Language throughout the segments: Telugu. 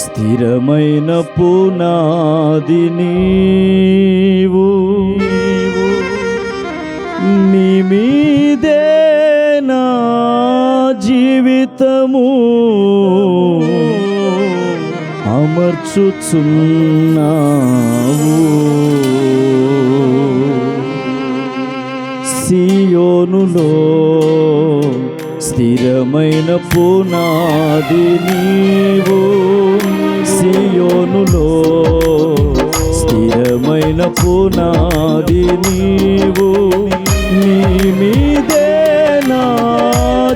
స్థిరమైన పునాది నీవు. నీ మీదే నా జీవితము. అమర్చుచున్నావు. సియోనులో స్థిరమైన పునాది నీవు. సియోనులో స్థిరమైన పునాది నీవు. నీ మీదే నా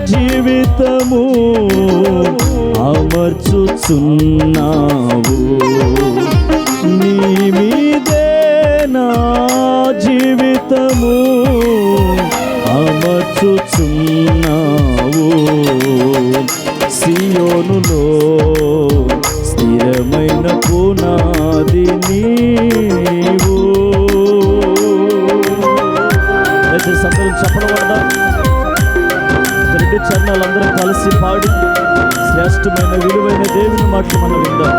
జీవితము అమర్చుచున్నావు. రెండు కలిసి పాడి శ్రేష్టమైన విలువైన దేవుని మాటలు మనం విందాం.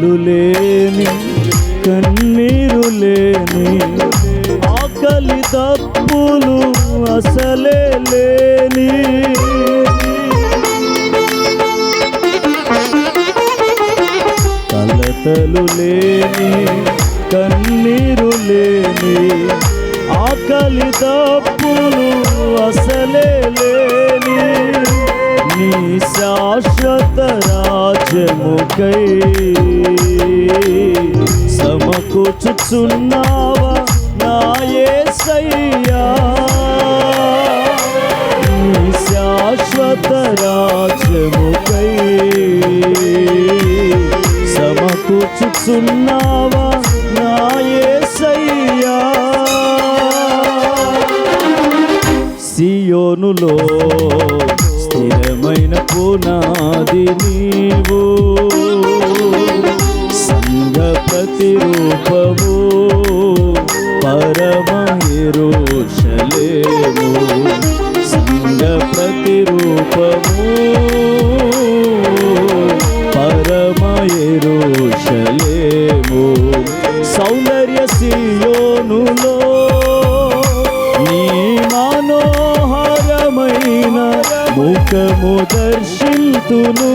lule రాజ్యముకై సమకూర్చుచున్నావా నాయే సయ్యా శాశ్వత రాజ్యముకై సమకూర్చుచున్నావా నాయే సయ్యా సియోనులో నాది నీవు. సంఘ ప్రతిరూపము పరమహిరోషలేము సంఘ ప్రతిరూపము Resulü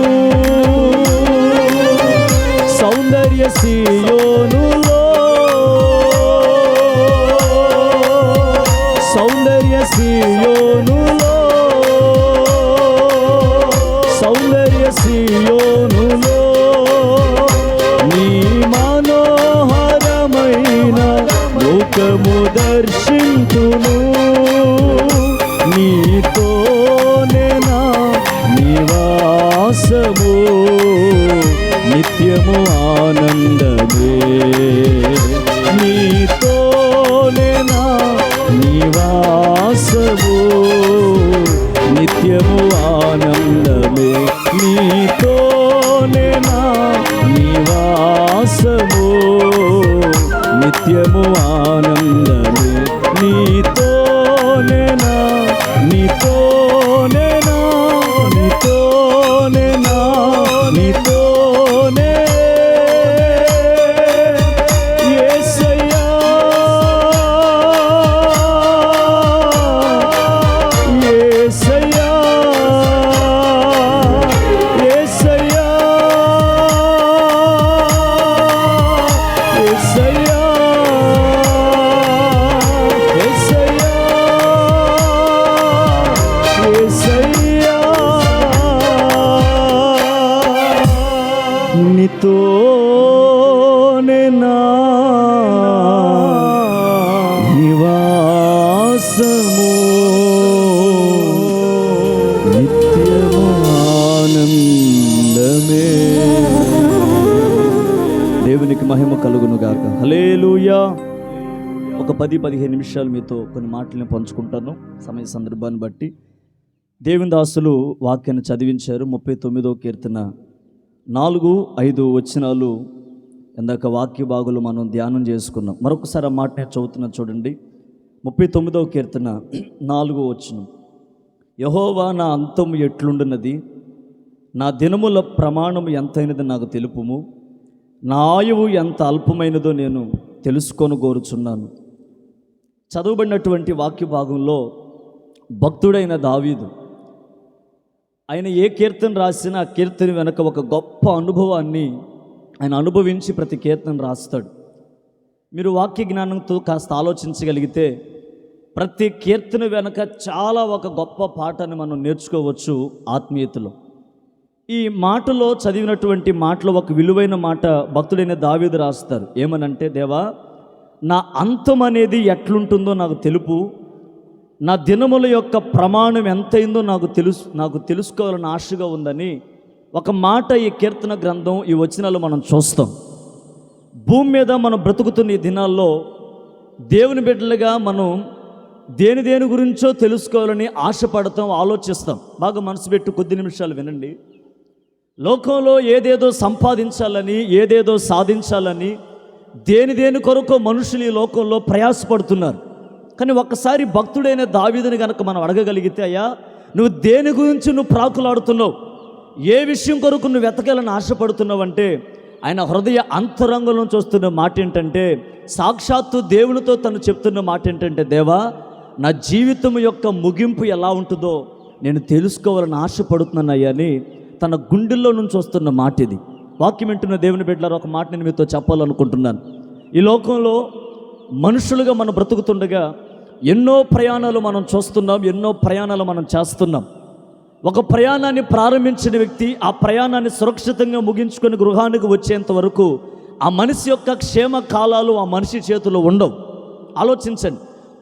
పది పదిహేను నిమిషాలు మీతో కొన్ని మాటలను పంచుకుంటాను. సమయ సందర్భాన్ని బట్టి. దేవుని దాసులు వాక్యాన్ని చదివించారు. ముప్పై తొమ్మిదో కీర్తన. నాలుగు ఐదు వచనాలు ఇందాక వాక్య భాగులు మనం ధ్యానం చేసుకున్నాం. మరొకసారి ఆ మాట నేను చదువుతున్నా చూడండి. ముప్పై తొమ్మిదవ కీర్తన నాలుగో వచనం. యహోవా నా అంతం ఎట్లుండున్నది? నా దినముల ప్రమాణం ఎంతైనది నాకు తెలుపుము? నా ఆయువు ఎంత అల్పమైనదో నేను తెలుసుకొని కోరుచున్నాను చదువుబడినటువంటి వాక్య భాగంలో భక్తుడైన దావీదు. ఆయన ఏ కీర్తన రాసినా ఆ కీర్తన వెనక ఒక గొప్ప అనుభవాన్ని ఆయన అనుభవించి ప్రతి కీర్తన రాస్తాడు. మీరు వాక్య జ్ఞానంతో కాస్త ఆలోచించగలిగితే ప్రతి కీర్తన వెనక చాలా ఒక గొప్ప పాఠాన్ని మనం నేర్చుకోవచ్చు ఆత్మీయతలో. ఈ మాటలో చదివినటువంటి మాటలో ఒక విలువైన మాట భక్తుడైన దావీదు రాస్తారు. ఏమనంటే దేవా నా అంతం అనేది ఎట్లుంటుందో నాకు తెలుపు. నా దినముల యొక్క ప్రమాణం ఎంతైందో నాకు తెలుసు నాకు తెలుసుకోవాలని ఆశగా ఉందని ఒక మాట ఈ కీర్తన గ్రంథం ఈ వచనాలు మనం చూస్తాం. భూమి మీద మనం బ్రతుకుతున్న ఈ దినాల్లో దేవుని బిడ్డలుగా మనం దేని దేని గురించో తెలుసుకోవాలని ఆశపడతాం ఆలోచిస్తాం. బాగా మనసు పెట్టి కొద్ది నిమిషాలు వినండి. లోకంలో ఏదేదో సంపాదించాలని ఏదేదో సాధించాలని దేని దేని కొరకు మనుషులు ఈ లోకంలో ప్రయాసపడుతున్నారు? కానీ ఒక్కసారి భక్తుడైన దావిదని కనుక మనం అడగగలిగితే అయ్యా నువ్వు దేని గురించి నువ్వు ప్రాకులాడుతున్నావు? ఏ విషయం కొరకు నువ్వు వెతకాలని ఆశపడుతున్నావు అంటే ఆయన హృదయ అంతరంగం నుంచి వస్తున్న మాట ఏంటంటే సాక్షాత్తు దేవునితో తను చెప్తున్న మాట ఏంటంటే దేవా నా జీవితం యొక్క ముగింపు ఎలా ఉంటుందో నేను తెలుసుకోవాలని ఆశపడుతున్నాను అయ్యా అని తన గుండెల్లో నుంచి వస్తున్న మాట ఇది. వాక్యం వింటున్న దేవుని బిడ్డలారు ఒక మాట నేను మీతో చెప్పాలనుకుంటున్నాను. ఈ లోకంలో మనుషులుగా మనం బ్రతుకుతుండగా ఎన్నో ప్రయాణాలు మనం చూస్తున్నాం ఎన్నో ప్రయాణాలు మనం చేస్తున్నాం. ఒక ప్రయాణాన్ని ప్రారంభించిన వ్యక్తి ఆ ప్రయాణాన్ని సురక్షితంగా ముగించుకొని గృహానికి వచ్చేంత వరకు ఆ మనిషి యొక్క క్షేమ కాలాలు ఆ మనిషి చేతిలో ఉండవు. ఆలోచించండి.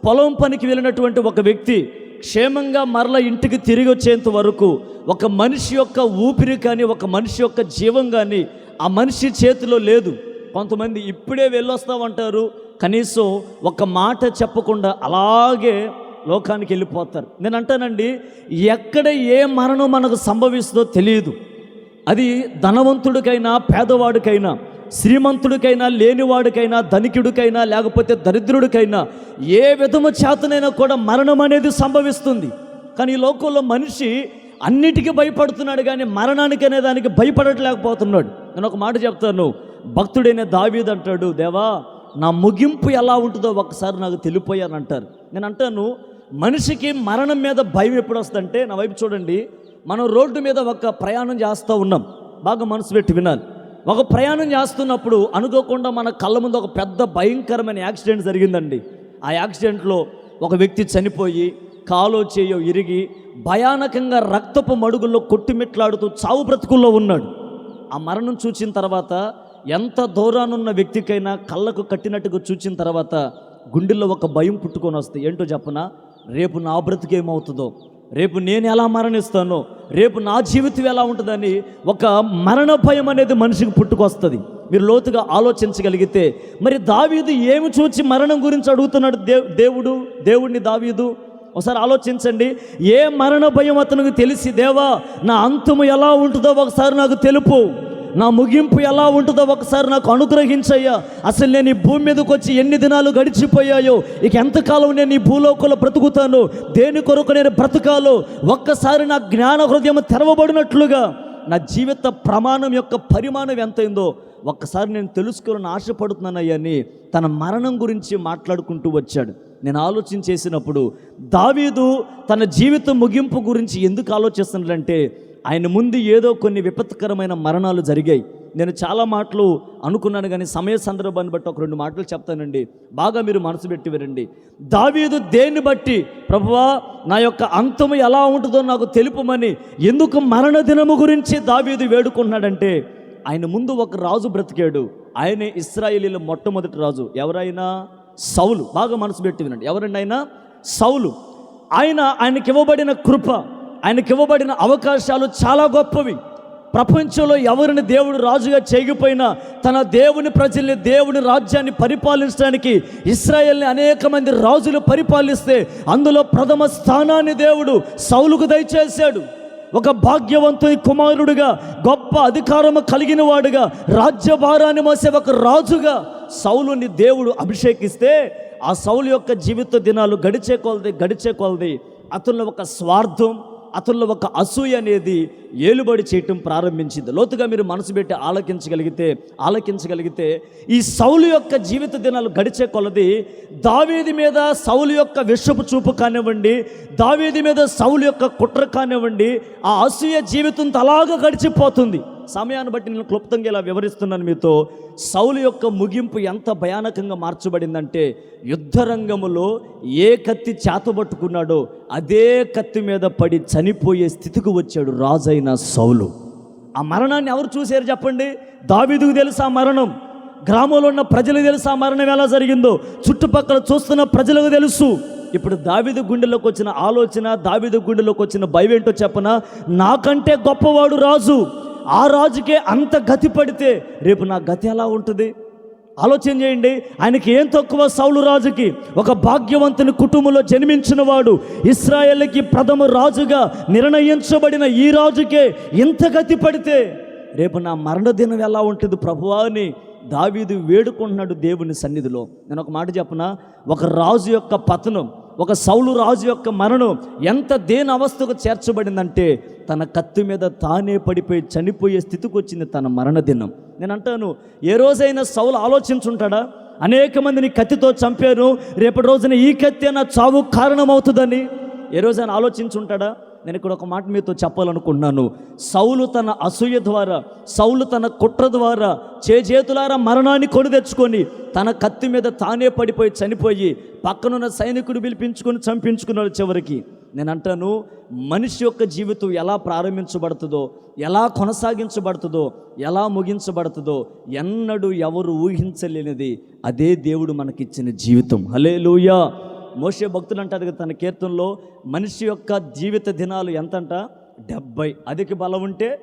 పొలం పనికి వెళ్ళినటువంటి ఒక వ్యక్తి క్షేమంగా మరల ఇంటికి తిరిగి వచ్చేంత వరకు ఒక మనిషి యొక్క ఊపిరి కానీ ఒక మనిషి యొక్క జీవం కానీ ఆ మనిషి చేతిలో లేదు. కొంతమంది ఇప్పుడే వెళ్ళొస్తామంటారు. కనీసం ఒక మాట చెప్పకుండా అలాగే లోకానికి వెళ్ళిపోతారు. నేను అంటానండి ఎక్కడ ఏ మరణం మనకు సంభవిస్తుందో తెలియదు. అది ధనవంతుడికైనా పేదవాడికైనా శ్రీమంతుడికైనా లేనివాడికైనా ధనికుడికైనా లేకపోతే దరిద్రుడికైనా ఏ విధము చేతనైనా కూడా మరణం అనేది సంభవిస్తుంది. కానీ ఈ లోకంలో మనిషి అన్నిటికీ భయపడుతున్నాడు కానీ మరణానికి అనే దానికి భయపడట్లేకపోతున్నాడు నేను ఒక మాట చెప్తాను. భక్తుడైన దావీద్ అంటాడు దేవా నా ముగింపు ఎలా ఉంటుందో ఒకసారి నాకు తెలిపోయాను అంటారు నేను అంటాను మనిషికి మరణం మీద భయం ఎప్పుడు వస్తుందంటే నా వైపు చూడండి మనం రోడ్డు మీద ఒక ప్రయాణం చేస్తూ ఉన్నాం. బాగా మనసు పెట్టి వినాలి. ఒక ప్రయాణం చేస్తున్నప్పుడు అనుకోకుండా మన కళ్ళ ముందు ఒక పెద్ద భయంకరమైన యాక్సిడెంట్ జరిగిందండి. ఆ యాక్సిడెంట్లో ఒక వ్యక్తి చనిపోయి కాలో చేయో ఇరిగి భయానకంగా రక్తపు మడుగుల్లో కొట్టిమిట్లాడుతూ చావు బ్రతుకుల్లో ఉన్నాడు. ఆ మరణం చూచిన తర్వాత ఎంత దూరానున్న వ్యక్తికైనా కళ్ళకు కట్టినట్టుగా చూచిన తర్వాత గుండెల్లో ఒక భయం పుట్టుకొని వస్తుంది ఏంటో చెప్పనా? రేపు నా బ్రతికేమవుతుందో రేపు నేను ఎలా మరణిస్తానో రేపు నా జీవితం ఎలా ఉంటుందని ఒక మరణ భయం అనేది మనిషికి పుట్టుకొస్తుంది. మీరు లోతుగా ఆలోచించగలిగితే మరి దావీదు ఏమి చూచి మరణం గురించి అడుగుతున్నాడు దేవ్ దేవుడు దేవుడిని దావీదు? ఒకసారి ఆలోచించండి. ఏ మరణ భయం అతనికి తెలిసి దేవా నా అంతము ఎలా ఉంటుందో ఒకసారి నాకు తెలుపు. నా ముగింపు ఎలా ఉంటుందో ఒకసారి నాకు అనుగ్రహించయ్యా. అసలు నేను ఈ భూమి మీదకి వచ్చి ఎన్ని దినాలు గడిచిపోయాయో ఇక ఎంతకాలం నేను ఈ భూలోకంలో బ్రతుకుతాను దేని కొరకు నేను బ్రతకాలో ఒక్కసారి నా జ్ఞాన హృదయం తెరవబడినట్లుగా నా జీవిత ప్రమాణం యొక్క పరిమాణం ఎంతైందో ఒక్కసారి నేను తెలుసుకోవాలని ఆశపడుతున్నానయ్యా అని తన మరణం గురించి మాట్లాడుకుంటూ వచ్చాడు. నేను ఆలోచన చేసినప్పుడు దావీదు తన జీవిత ముగింపు గురించి ఎందుకు ఆలోచిస్తున్నాడంటే ఆయన ముందు ఏదో కొన్ని విపత్కరమైన మరణాలు జరిగాయి. నేను చాలా మాటలు అనుకున్నాను కానీ సమయ సందర్భాన్ని బట్టి ఒక రెండు మాటలు చెప్తానండి. బాగా మీరు మనసు పెట్టి వినండి. దావీదు దేన్ని బట్టి? ప్రభువా నా యొక్క అంతము ఎలా ఉంటుందో నాకు తెలుపమని ఎందుకు మరణ దినము గురించి దావీదు వేడుకుంటున్నాడంటే ఆయన ముందు ఒక రాజు బ్రతికాడు. ఆయనే ఇస్రాయేలీల మొట్టమొదటి రాజు. ఎవరైనా సౌలు. బాగా మనసు పెట్టి వినండి. ఎవరండి ఆయన? సౌలు. ఆయన ఆయనకి ఇవ్వబడిన కృప. ఆయనకి ఇవ్వబడిన అవకాశాలు చాలా గొప్పవి. ప్రపంచంలో ఎవరిని దేవుడు రాజుగా చేయకపోయినా తన దేవుని ప్రజల్ని దేవుని రాజ్యాన్ని పరిపాలించడానికి ఇస్రాయల్ని అనేక మంది రాజులు పరిపాలిస్తే అందులో ప్రథమ స్థానాన్ని దేవుడు సౌలుకు దయచేశాడు. ఒక భాగ్యవంతుని కుమారుడుగా గొప్ప అధికారము కలిగిన వాడుగా రాజ్యభారాన్ని మోసే ఒక రాజుగా సౌలుని దేవుడు అభిషేకిస్తే ఆ సౌలు యొక్క జీవిత దినాలు గడిచే కొలది గడిచే కొలది. అతనిలో ఒక స్వార్థం అతనిలో ఒక అసూయ అనేది ఏలుబడి చేయటం ప్రారంభించింది. లోతుగా మీరు మనసు పెట్టి ఆలకించగలిగితే ఆలకించగలిగితే ఈ సౌలు యొక్క జీవిత దినాలు గడిచే కొలది దావేది మీద సౌలు యొక్క విషపు చూపు కానివ్వండి దావేది మీద సౌలు యొక్క కుట్ర కానివ్వండి ఆ అసూయ జీవితంతో అలాగ గడిచిపోతుంది. సమయాన్ని బట్టి నేను క్లుప్తంగా ఇలా వివరిస్తున్నాను మీతో. సౌలు యొక్క ముగింపు ఎంత భయానకంగా మార్చబడిందంటే యుద్ధరంగములో ఏ కత్తి చేతబట్టుకున్నాడో అదే కత్తి మీద పడి చనిపోయే స్థితికి వచ్చాడు రాజైన సౌలు. ఆ మరణాన్ని ఎవరు చూశారు చెప్పండి? దావీదుకు తెలుసు ఆ మరణం? గ్రామంలో ఉన్న ప్రజలకు తెలుసు ఆ మరణం ఎలా జరిగిందో? చుట్టుపక్కల చూస్తున్న ప్రజలకు తెలుసు. ఇప్పుడు దావిదు గుండెలోకి వచ్చిన ఆలోచన దావిదు గుండెలోకి వచ్చిన భయం ఏంటో చెప్పనా? నాకంటే గొప్పవాడు రాజు. ఆ రాజుకే అంత గతి పడితే రేపు నా గతి ఎలా ఉంటుంది? ఆలోచన చేయండి. ఆయనకి ఏం తక్కువ సౌలు రాజుకి? ఒక భాగ్యవంతుని కుటుంబంలో జన్మించిన వాడు ఇస్రాయేల్కి ప్రథమ రాజుగా నిర్ణయించబడిన ఈ రాజుకే ఇంత గతి పడితే రేపు నా మరణ దినం ఎలా ఉంటుంది ప్రభువా అని దావీదు వేడుకుంటున్నాడు దేవుని సన్నిధిలో. నేను ఒక మాట చెప్పనా? ఒక రాజు యొక్క పతనం ఒక సౌలు రాజు యొక్క మరణం ఎంత దేని అవస్థకు చేర్చబడిందంటే తన కత్తి మీద తానే పడిపోయి చనిపోయే స్థితికి వచ్చింది తన మరణ దినం నేను అంటాను ఏ రోజైనా సౌలు ఆలోచించుంటాడా? అనేక మందిని కత్తితో చంపాను రేపటి రోజున ఈ కత్తి నా చావు కారణమవుతుందని. ఏ రోజైనా ఆలోచించుంటాడా? నేను ఇక్కడ ఒక మాట మీతో చెప్పాలనుకుంటున్నాను. సౌలు తన అసూయ ద్వారా సౌలు తన కుట్ర ద్వారా చేజేతులారా మరణాన్ని కొని తెచ్చుకొని తన కత్తి మీద తానే పడిపోయి చనిపోయి పక్కనున్న సైనికుడు పిలిపించుకొని చంపించుకున్నాడు చివరికి. నేను అంటాను మనిషి యొక్క జీవితం ఎలా ప్రారంభించబడుతుందో ఎలా కొనసాగించబడుతుందో ఎలా ముగించబడుతుందో ఎన్నడూ ఎవరు ఊహించలేనిది అదే దేవుడు మనకిచ్చిన జీవితం. హలే మోషే భక్తులు అంటారు కదా తన కీర్తనలో మనిషి యొక్క జీవిత దినాలు ఎంతంట? డెబ్బై. అధిక బలం ఉంటే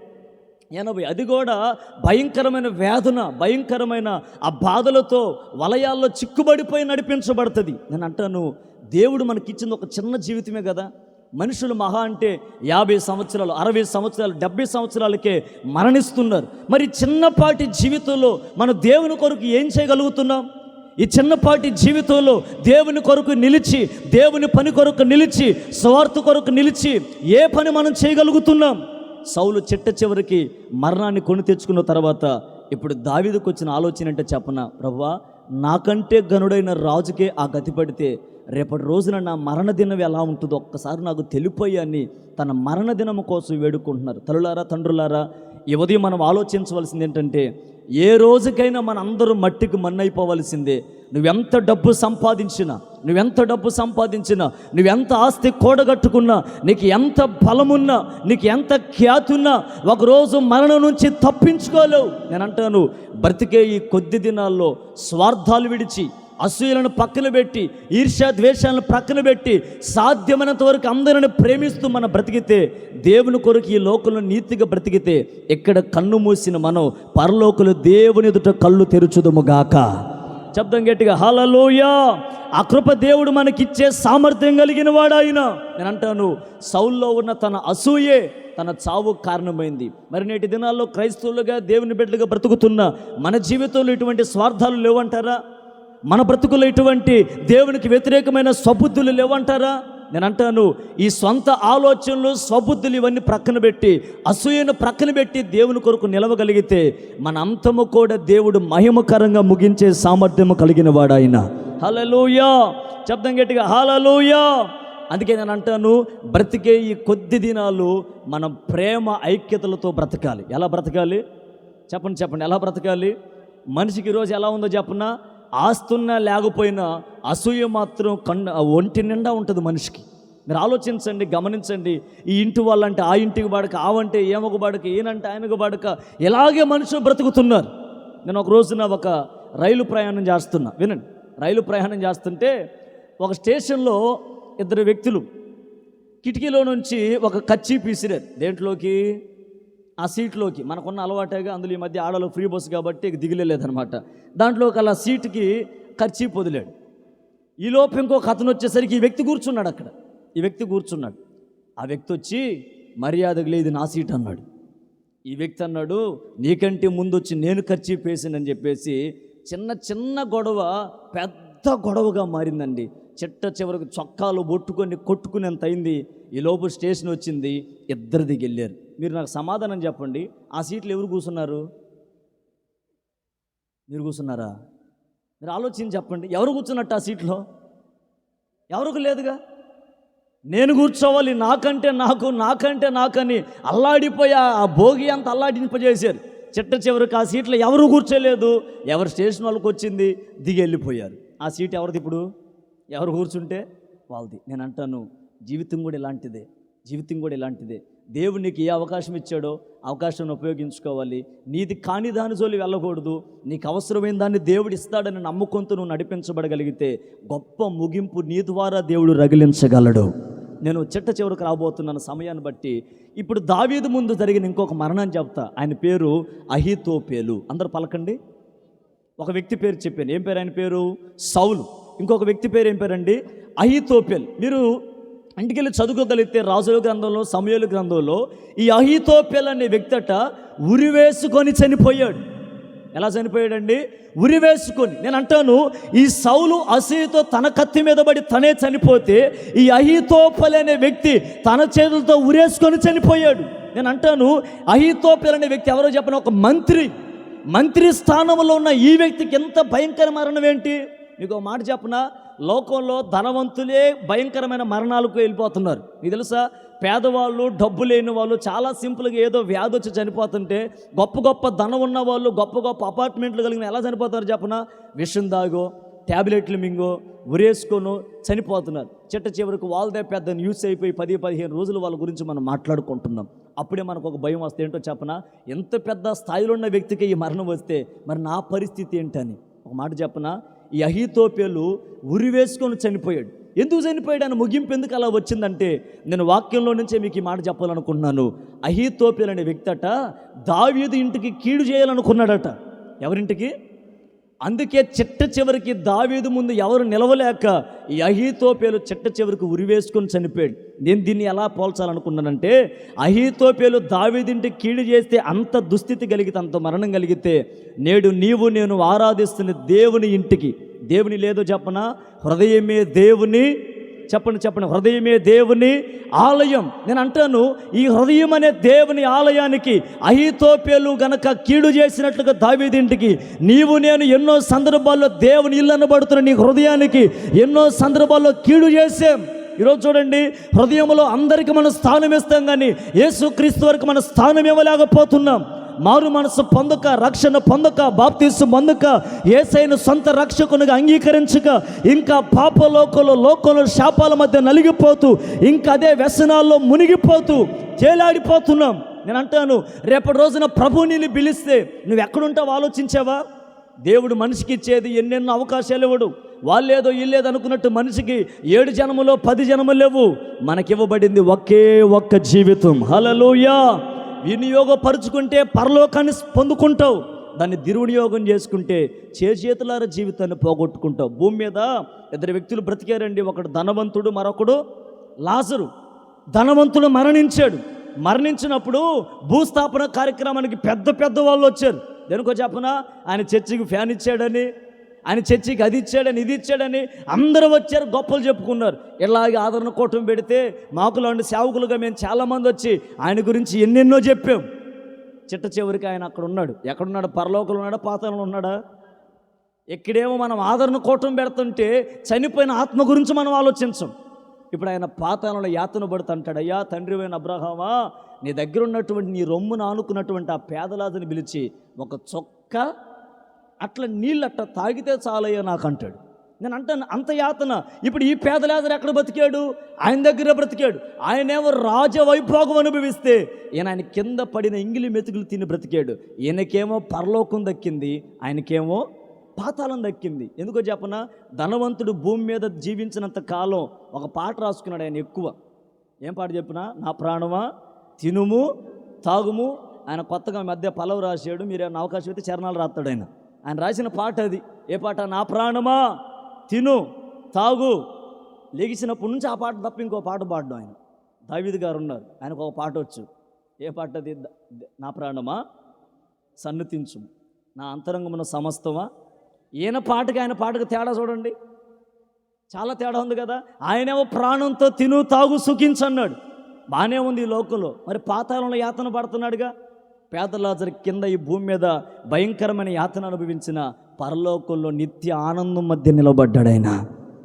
ఎనభై. అది కూడా భయంకరమైన వేదన భయంకరమైన ఆ బాధలతో వలయాల్లో చిక్కుబడిపోయి నడిపించబడుతుంది. నేను అంటాను దేవుడు మనకిచ్చింది ఒక చిన్న జీవితమే కదా. మనుషులు మహా అంటే యాభై సంవత్సరాలు అరవై సంవత్సరాలు డెబ్బై సంవత్సరాలకే మరణిస్తున్నారు. మరి చిన్నపాటి జీవితంలో మన దేవుని కొరకు ఏం చేయగలుగుతున్నాం? ఈ చిన్నపాటి జీవితంలో దేవుని కొరకు నిలిచి దేవుని పని కొరకు నిలిచి స్వార్థ కొరకు నిలిచి ఏ పని మనం చేయగలుగుతున్నాం? సౌలు చిట్ట చివరికి మరణాన్ని కొని తెచ్చుకున్న తర్వాత ఇప్పుడు దావీదుకు వచ్చిన ఆలోచన అంటే చెప్పన? ప్రభువా నాకంటే గనుడైన రాజుకే ఆ గతి పడితే రేపటి రోజున నా మరణ దినం ఎలా ఉంటుందో ఒక్కసారి నాకు తెలిపోయి తన మరణ దినం కోసం వేడుకుంటున్నారు. తల్లులారా తండ్రులారా ఈ ఉదయం మనం ఆలోచించవలసింది ఏంటంటే ఏ రోజుకైనా మన అందరూ మట్టికి మన్నైపోవలసిందే. నువ్వెంత డబ్బు సంపాదించినా నువ్వెంత డబ్బు సంపాదించినా నువ్వెంత ఆస్తి కూడగట్టుకున్నా నీకు ఎంత బలమున్నా నీకు ఎంత ఖ్యాతి ఉన్నా ఒకరోజు మరణం నుంచి తప్పించుకోలేవు. నేను అంటాను బ్రతికే ఈ కొద్ది దినాల్లో స్వార్థాలు విడిచి అసూయలను పక్కన పెట్టి ఈర్ష్య ద్వేషాలను పక్కన పెట్టి సాధ్యమైనంత వరకు అందరిని ప్రేమిస్తూ మనం బ్రతికితే దేవుని కొరకు ఈ లోకంలో నీతిగా బ్రతికితే ఎక్కడ కన్ను మూసిన మనం పరలోకులు దేవుని ఎదుట కళ్ళు తెరుచుదుముగాక శబ్దం గట్టిగా హలలోయా అకృప దేవుడు మనకిచ్చే సామర్థ్యం కలిగిన వాడాయన. ఆయన నేను అంటాను సౌల్లో ఉన్న తన అసూయే తన చావు కారణమైంది. మరి నేటి దినాల్లో క్రైస్తవులుగా దేవుని బిడ్డలుగా బ్రతుకుతున్న మన జీవితంలో ఇటువంటి స్వార్థాలు లేవంటారా? మన బ్రతుకులో ఇటువంటి దేవునికి వ్యతిరేకమైన స్వబుద్ధులు లేవంటారా? నేను అంటాను ఈ సొంత ఆలోచనలు స్వబుద్ధులు ఇవన్నీ ప్రక్కన పెట్టి అసూయను ప్రక్కన పెట్టి దేవుని కొరకు నిలవగలిగితే మన అంతము కూడా దేవుడు మహిమకరంగా ముగించే సామర్థ్యము కలిగిన వాడు ఆయన హలలోయా శబ్దం గట్టిగా హలలోయా అందుకే నేను అంటాను బ్రతికే ఈ కొద్ది దినాలు మనం ప్రేమ ఐక్యతలతో బ్రతకాలి. ఎలా బ్రతకాలి? చెప్పండి చెప్పండి. ఎలా బ్రతకాలి? మనిషికి ఈరోజు ఎలా ఉందో చెప్పనా? ఆస్తున్నా లేకపోయినా అసూయ మాత్రం కన్ను ఒంటి నిండా ఉంటుంది మనిషికి. మీరు ఆలోచించండి గమనించండి. ఈ ఇంటి వాళ్ళంటే ఆ ఇంటికి బాడక ఆవంటే ఏమొక బాడక ఈయనంటే ఆయనకు బాడక ఇలాగే మనుషులు బ్రతుకుతున్నారు. నేను ఒక రోజున ఒక రైలు ప్రయాణం చేస్తున్నా. వినండి. రైలు ప్రయాణం చేస్తుంటే ఒక స్టేషన్లో ఇద్దరు వ్యక్తులు కిటికీలో నుంచి ఒక కచ్చి పీసిరారు. దేంట్లోకి? ఆ సీట్లోకి. మనకున్న అలవాటేగా అందులో ఈ మధ్య ఆడలో ఫ్రీ బస్సు కాబట్టి దిగిలేదనమాట దిగులేదనమాట దాంట్లోకి అలా సీట్కి ఖర్చీ పొదిలాడు ఈ లోపు ఇంకొక అతను వచ్చేసరికి ఈ వ్యక్తి కూర్చున్నాడు అక్కడ. ఈ వ్యక్తి కూర్చున్నాడు. ఆ వ్యక్తి వచ్చి మర్యాదగా లేదు నా సీట్ అన్నాడు. ఈ వ్యక్తి అన్నాడు నీకంటే ముందు వచ్చి నేను ఖర్చు పేసానని చెప్పేసి చిన్న చిన్న గొడవ పెద్ద గొడవగా మారిందండి. చిట్ట చివరికి చొక్కాలు బొట్టుకొని కొట్టుకునేంత అయింది. ఈ లోపు స్టేషన్ వచ్చింది ఇద్దరు దిగి వెళ్ళారు. మీరు నాకు సమాధానం చెప్పండి. ఆ సీట్లు ఎవరు కూర్చున్నారు? మీరు కూర్చున్నారా? మీరు ఆలోచించి చెప్పండి. ఎవరు కూర్చున్నట్టు ఆ సీట్లో? ఎవరికి లేదుగా? నేను కూర్చోవాలి నాకంటే నాకు నాకంటే నాకని అల్లాడిపోయి ఆ భోగి అంత అల్లాడింపజేశారు. చిట్ట చివరికి ఆ సీట్లో ఎవరు కూర్చోలేదు? ఎవరు స్టేషన్ వాళ్ళకి వచ్చింది? దిగి వెళ్ళిపోయారు. ఆ సీట్ ఎవరిది ఇప్పుడు? ఎవరు కూర్చుంటే? వాళ్ళది. నేను అంటాను జీవితం కూడా ఇలాంటిదే జీవితం కూడా ఇలాంటిదే. దేవుడు నీకు ఏ అవకాశం ఇచ్చాడో అవకాశాన్ని ఉపయోగించుకోవాలి. నీది కాని దాని జోలి వెళ్ళకూడదు. నీకు అవసరమైన దాన్ని దేవుడు ఇస్తాడని నమ్ముకుంటూ నువ్వు నడిపించబడగలిగితే గొప్ప ముగింపు నీ ద్వారా దేవుడు రగిలించగలడు. నేను చిట్ట చివరికి రాబోతున్నాను సమయాన్ని బట్టి. ఇప్పుడు దావీదు ముందు జరిగిన ఇంకొక మరణం చెప్తా. ఆయన పేరు అహితోపేలు. అందరు పలకండి. ఒక వ్యక్తి పేరు చెప్పాను. ఏం పేరు ఆయన పేరు? సౌలు. ఇంకొక వ్యక్తి పేరు ఏం పేరండి? అహితోపెల్. మీరు ఇంటికెళ్ళి చదువుకోగలిగితే రాజుల గ్రంథంలో సమయాల గ్రంథంలో ఈ అహితోపెల్ అనే వ్యక్తట ఉరివేసుకొని చనిపోయాడు. ఎలా చనిపోయాడండి? ఉరివేసుకొని. నేను అంటాను ఈ సౌలు అసీతో తన కత్తి మీద పడి తనే చనిపోతే ఈ అహితోపల్ అనే వ్యక్తి తన చేతులతో ఉరేసుకొని చనిపోయాడు. నేను అంటాను అహితోపెల్ అనే వ్యక్తి ఎవరో చెప్పిన? ఒక మంత్రి. మంత్రి స్థానంలో ఉన్న ఈ వ్యక్తికి ఎంత భయంకర మరణం ఏంటి? మీకు ఒక మాట చెప్పనా? లోకంలో ధనవంతులే భయంకరమైన మరణాలకు వెళ్ళిపోతున్నారు. మీకు తెలుసా? పేదవాళ్ళు డబ్బు లేని వాళ్ళు చాలా సింపుల్గా ఏదో వ్యాధి వచ్చి చనిపోతుంటే గొప్ప గొప్ప ధనం ఉన్న వాళ్ళు గొప్ప గొప్ప అపార్ట్మెంట్లు కలిగిన ఎలా చనిపోతారు చెప్పన? విషం దాగో ట్యాబ్లెట్లు మింగో ఉరేసుకొని చనిపోతున్నారు. చిట్ట చివరికి వాళ్ళదే పెద్ద న్యూస్ అయిపోయి పది పదిహేను రోజులు వాళ్ళ గురించి మనం మాట్లాడుకుంటున్నాం. అప్పుడే మనకు ఒక భయం వస్తే ఏంటో చెప్పనా? ఎంత పెద్ద స్థాయిలో ఉన్న వ్యక్తికి ఈ మరణం వస్తే మరి నా పరిస్థితి ఏంటని? ఒక మాట చెప్పనా? ఈ అహితోపేలు ఉరి వేసుకొని చనిపోయాడు. ఎందుకు చనిపోయాడు? అని ముగింపు ఎందుకు అలా వచ్చిందంటే నేను వాక్యంలో నుంచే మీకు ఈ మాట చెప్పాలనుకుంటున్నాను. అహితోపేలు అనే వ్యక్తి అట దావీదు ఇంటికి కీడు చేయాలనుకున్నాడట. ఎవరింటికి? అందుకే చిట్ట చివరికి దావీదు ముందు ఎవరు నిలవలేక ఈ అహీతోపేలు చిట్ట చివరికి ఉరివేసుకొని చనిపోయాడు. నేను దీన్ని ఎలా పోల్చాలనుకున్నానంటే అహీతోపేలు దావీదింటి కీడు చేస్తే అంత దుస్థితి కలిగితే అంత మరణం కలిగితే నేడు నీవు నేను ఆరాధిస్తున్న దేవుని ఇంటికి దేవుని లేదో చెప్పనా? హృదయమే దేవుని చెప్పండి చెప్పండి. హృదయమే దేవుని ఆలయం. నేను అంటాను ఈ హృదయం అనే దేవుని ఆలయానికి అహితోపేలు గనక కీడు చేసినట్లుగా దావీదింటికి నీవు నేను ఎన్నో సందర్భాల్లో దేవుని ఇల్లు అనబడుతున్న నీ హృదయానికి ఎన్నో సందర్భాల్లో కీడు చేసాం ఈరోజు చూడండి హృదయంలో అందరికీ మనం స్థానం ఇస్తాం కానీ యేసుక్రీస్తు వరకు మన స్థానం ఇవ్వలేకపోతున్నాం మారు మనసు పొందక రక్షణ పొందక బాప్తీసు పొందక ఏసైన సొంత రక్షకునిగా అంగీకరించక ఇంకా పాపలోకంలో లోకంలో శాపాల మధ్య నలిగిపోతూ ఇంకా అదే వ్యసనాల్లో మునిగిపోతూ చేలాడిపోతున్నాం నేను అంటాను రేపటి రోజున ప్రభువుని నిన్ను పిలిస్తే నువ్వు ఎక్కడుంటావు ఆలోచించావా? దేవుడు మనిషికి ఇచ్చేది ఎన్నెన్నో అవకాశాలు ఇవ్వడు. వాళ్ళేదో ఇల్లేదో అనుకున్నట్టు మనిషికి ఏడు జనములో పది జనములు లేవు. మనకివ్వబడింది ఒకే ఒక్క జీవితం. హలలోయ వినియోగపరుచుకుంటే పరలోకాన్ని పొందుకుంటావు. దాన్ని దుర్వినియోగం చేసుకుంటే చేతులార జీవితాన్ని పోగొట్టుకుంటావు. భూమి మీద ఇద్దరు వ్యక్తులు బ్రతికారండి. ఒకడు ధనవంతుడు మరొకడు లాజరు. ధనవంతుడు మరణించాడు. మరణించినప్పుడు భూస్థాపన కార్యక్రమానికి పెద్ద పెద్ద వాళ్ళు వచ్చారు. దేనికో చెప్పనా? ఆయన చర్చికి ఫ్యాన్ ఇచ్చాడని. ఆయన చర్చికి అది ఇచ్చాడని ఇది ఇచ్చాడని అందరూ వచ్చారు గొప్పలు చెప్పుకున్నారు. ఇలాగే ఆదరణ కూటమి పెడితే మాకు లాంటి సేవకులుగా మేము చాలామంది వచ్చి ఆయన గురించి ఎన్నెన్నో చెప్పాం. చిట్ట చివరికి ఆయన అక్కడ ఉన్నాడు. ఎక్కడున్నాడు? పరలోకంలో ఉన్నాడా? పాతంలో ఉన్నాడా? ఇక్కడేమో మనం ఆదరణ కూటం పెడుతుంటే చనిపోయిన ఆత్మ గురించి మనం ఆలోచించం. ఇప్పుడు ఆయన పాతాళంలో యాతన పడుతుంటాడు అయ్యా తండ్రి అయిన అబ్రహామా నీ దగ్గర ఉన్నటువంటి నీ రొమ్మును ఆనుకున్నటువంటి ఆ పేదలాదని పిలిచి ఒక చొక్క అట్లా నీళ్ళు అట్లా తాగితే చాలయ్యో నాకు అంటాడు నేను అంటాను అంత యాతన. ఇప్పుడు ఈ పేదలేదరు ఎక్కడ బతికాడు ఆయన దగ్గర బ్రతికాడు. ఆయనేమో రాజవైభోగం అనుభవిస్తే ఈయన ఆయన కింద పడిన ఇంగిలి మెతుకులు తిని బ్రతికాడు. ఈయనకేమో పరలోకం దక్కింది ఆయనకేమో పాతాళం దక్కింది. ఎందుకో చెప్పన? ధనవంతుడు భూమి మీద జీవించినంత కాలం ఒక పాట రాసుకున్నాడు ఆయన ఎక్కువ. ఏం పాట చెప్పిన? నా ప్రాణమా? తినుము తాగుము. ఆయన కొత్తగా మధ్య పలవ రాశాడు. మీరు ఏమైనా అవకాశం అయితే చరణాలు రాస్తాడు ఆయన. ఆయన రాసిన పాట అది. ఏ పాట? నా ప్రాణమా? తిను తాగు. లెగిసినప్పటి నుంచి ఆ పాట తప్ప ఇంకో పాట పాడడం ఆయన. దావీద్ గారు ఉన్నారు. ఆయనకు ఒక పాట వచ్చు. ఏ పాట అది? నా ప్రాణమా? సన్నతించు నా అంతరంగమున సమస్తమా? ఈయన పాటకి ఆయన పాటకు తేడా చూడండి. చాలా తేడా ఉంది కదా. ఆయనేమో ప్రాణంతో తిను తాగు సుఖించన్నాడు. బాగానే ఉంది ఈ లోకంలో. మరి పాతాళంలో యాతన పడుతున్నాడుగా. పేదలాజర్ కింద ఈ భూమి మీద భయంకరమైన యాతన అనుభవించిన పరలోకంలో నిత్య ఆనందం మధ్య నిలబడ్డాడు ఆయన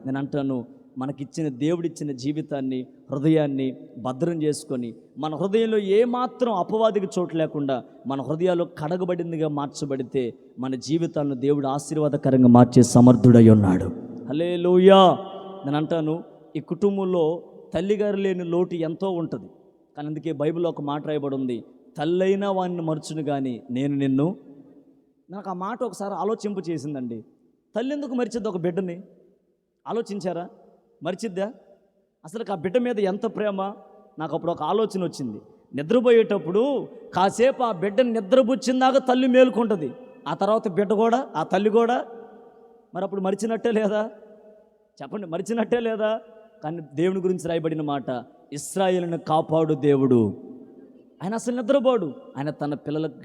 నేను అంటాను మనకిచ్చిన దేవుడిచ్చిన జీవితాన్ని హృదయాన్ని భద్రం చేసుకొని మన హృదయంలో ఏమాత్రం అపవాదికి చోటు లేకుండా మన హృదయాలు కడగబడిందిగా మార్చబడితే మన జీవితాలను దేవుడు ఆశీర్వాదకరంగా మార్చే సమర్థుడై ఉన్నాడు. హలే నేను అంటాను ఈ కుటుంబంలో తల్లిగారు లేని లోటు ఎంతో ఉంటుంది. కానీ అందుకే బైబిల్లో ఒక మాట రాయబడి ఉంది తల్లైనా వాడిని మరచును కానీ నేను నిన్ను నాకు ఆ మాట ఒకసారి ఆలోచింపు చేసిందండి. తల్లి ఎందుకు మరిచిద్ది ఒక బిడ్డని? ఆలోచించారా? మరిచిద్దా? అసలు ఆ బిడ్డ మీద ఎంత ప్రేమ? నాకు అప్పుడు ఒక ఆలోచన వచ్చింది. నిద్రపోయేటప్పుడు కాసేపు ఆ బిడ్డని నిద్రపుచ్చిందాక తల్లి మేలుకుంటుంది. ఆ తర్వాత బిడ్డ కూడా ఆ తల్లి కూడా. మరి అప్పుడు మరిచినట్టే లేదా? చెప్పండి మరిచినట్టే లేదా? కానీ దేవుని గురించి రాయబడిన మాట ఇస్రాయిల్ని కాపాడు దేవుడు. ఆయన అసలు నిద్రపోడు. ఆయన తన పిల్లలకు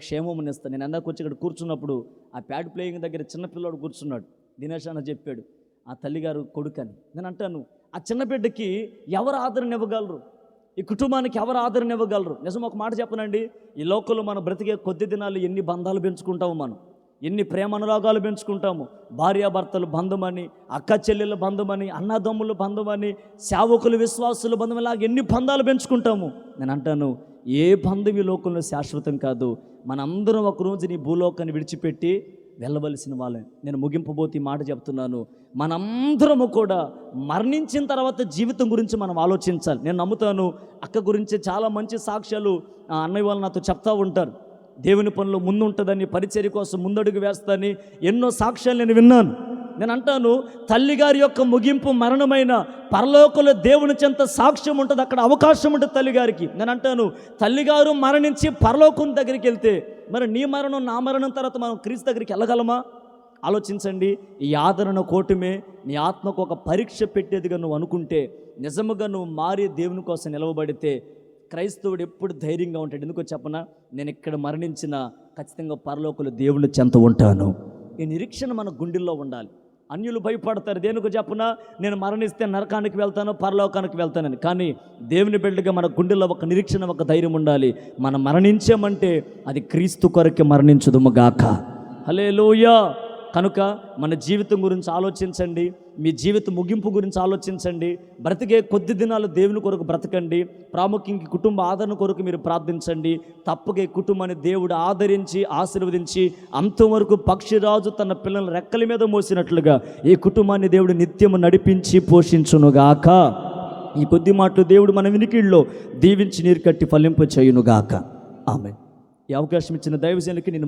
ఇస్తాను నేను ఎందాక వచ్చి ఇక్కడ కూర్చున్నప్పుడు ఆ ప్యాడ్ ప్లేయింగ్ దగ్గర చిన్న పిల్లోడు కూర్చున్నాడు. దినేష్ అన్న చెప్పాడు ఆ తల్లిగారు కొడుకని. నేను అంటాను ఆ చిన్న బిడ్డకి ఎవరు ఆదరణ ఇవ్వగలరు? ఈ కుటుంబానికి ఎవరు ఆదరణ ఇవ్వగలరు? నిజం ఒక మాట చెప్పనండి ఈ లోకంలో మనం బ్రతికే కొద్ది దినాలు ఎన్ని బంధాలు పెంచుకుంటాము మనం? ఎన్ని ప్రేమ అనురాగాలు పెంచుకుంటాము? భార్యాభర్తలు బంధమని అక్క చెల్లెల బంధమని అన్నదమ్ముల బంధమని సేవకులు విశ్వాసుల బంధం ఇలాగ ఎన్ని బంధాలు పెంచుకుంటాము? నేను అంటాను ఏ బంధం ఈ లోకంలో శాశ్వతం కాదు. మనందరం ఒకరోజు నీ భూలోకాన్ని విడిచిపెట్టి వెళ్ళవలసిన వాళ్ళని. నేను ముగింపబోతే మాట చెప్తున్నాను. మనందరము కూడా మరణించిన తర్వాత జీవితం గురించి మనం ఆలోచించాలి. నేను నమ్ముతాను అక్క గురించి చాలా మంచి సాక్ష్యాలు అన్నయ్య వాళ్ళు నాతో చెప్తా ఉంటారు. దేవుని పనులు ముందుంటుందని పరిచర్య కోసం ముందడుగు వేస్తాని ఎన్నో సాక్ష్యాలు నేను విన్నాను. నేను అంటాను తల్లిగారి యొక్క ముగింపు మరణమైన పరలోకంలో దేవుని చెంత సాక్ష్యం ఉంటుంది అక్కడ అవకాశం ఉంటుంది తల్లిగారికి. నేను అంటాను తల్లిగారు మరణించి పరలోకం దగ్గరికి వెళ్తే మరి నీ మరణం నా మరణం తర్వాత మనం క్రీస్తు దగ్గరికి వెళ్ళగలమా? ఆలోచించండి ఈ ఆదరణ కోటమే నీ ఆత్మకు ఒక పరీక్ష పెట్టేదిగా నువ్వు అనుకుంటే నిజముగా నువ్వు మారి దేవుని కోసం నిలవబడితే క్రైస్తవుడు ఎప్పుడు ధైర్యంగా ఉంటాడు. ఎందుకో చెప్పనా? నేను ఇక్కడ మరణించిన ఖచ్చితంగా పరలోకులు దేవుని చెంత ఉంటాను. ఈ నిరీక్షణ మన గుండెల్లో ఉండాలి. అన్యులు భయపడతారు. దేనికి చెప్పన? నేను మరణిస్తే నరకానికి వెళ్తాను పరలోకానికి వెళ్తానని. కానీ దేవుని బిడ్డగా మన గుండెల్లో ఒక నిరీక్షణ ఒక ధైర్యం ఉండాలి. మనం మరణించామంటే అది క్రీస్తు కొరకే మరణించుదుముగాక హలే కనుక మన జీవితం గురించి ఆలోచించండి. మీ జీవిత ముగింపు గురించి ఆలోచించండి. బ్రతికే కొద్ది దినాలు దేవుని కొరకు బ్రతకండి. ప్రాముఖ్యంగా కుటుంబ ఆదరణ కొరకు మీరు ప్రార్థించండి. తప్పకే ఈ కుటుంబాన్ని దేవుడు ఆదరించి ఆశీర్వదించి అంతవరకు పక్షిరాజు తన పిల్లల రెక్కల మీద మోసినట్లుగా ఈ కుటుంబాన్ని దేవుడు నిత్యము నడిపించి పోషించునుగాక. ఈ కొద్ది మాటలు దేవుడు మన వినికిడిలో దీవించి నీరు కట్టి ఫలింపు చేయునుగాక ఆమె ఈ అవకాశం ఇచ్చిన దైవజనులకి నేను